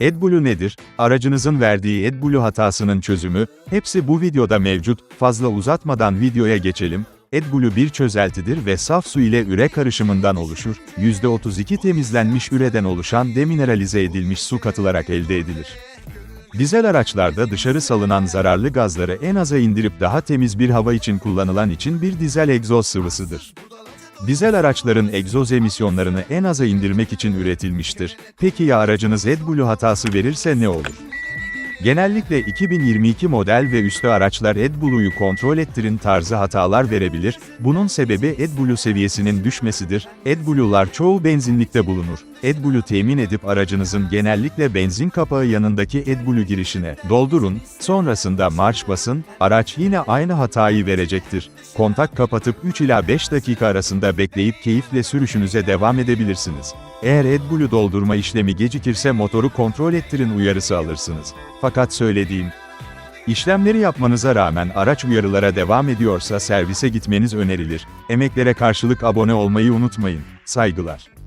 AdBlue nedir? Aracınızın verdiği AdBlue hatasının çözümü, hepsi bu videoda mevcut. Fazla uzatmadan videoya geçelim. AdBlue bir çözeltidir ve saf su ile üre karışımından oluşur. %32 temizlenmiş üreden oluşan demineralize edilmiş su katılarak elde edilir. Dizel araçlarda dışarı salınan zararlı gazları en aza indirip daha temiz bir hava için kullanılan için bir dizel egzoz sıvısıdır. Dizel araçların egzoz emisyonlarını en aza indirmek için üretilmiştir. Peki ya aracınız AdBlue hatası verirse ne olur? Genellikle 2022 model ve üstü araçlar AdBlue'yu kontrol ettirin tarzı hatalar verebilir, bunun sebebi AdBlue seviyesinin düşmesidir. AdBlue'lar çoğu benzinlikte bulunur. AdBlue temin edip aracınızın genellikle benzin kapağı yanındaki AdBlue girişine doldurun, sonrasında marş basın, araç yine aynı hatayı verecektir. Kontak kapatıp 3 ila 5 dakika arasında bekleyip keyifle sürüşünüze devam edebilirsiniz. Eğer AdBlue doldurma işlemi gecikirse motoru kontrol ettirin uyarısı alırsınız. Fakat söylediğim, İşlemleri yapmanıza rağmen araç uyarılara devam ediyorsa servise gitmeniz önerilir. Emeklere karşılık abone olmayı unutmayın. Saygılar.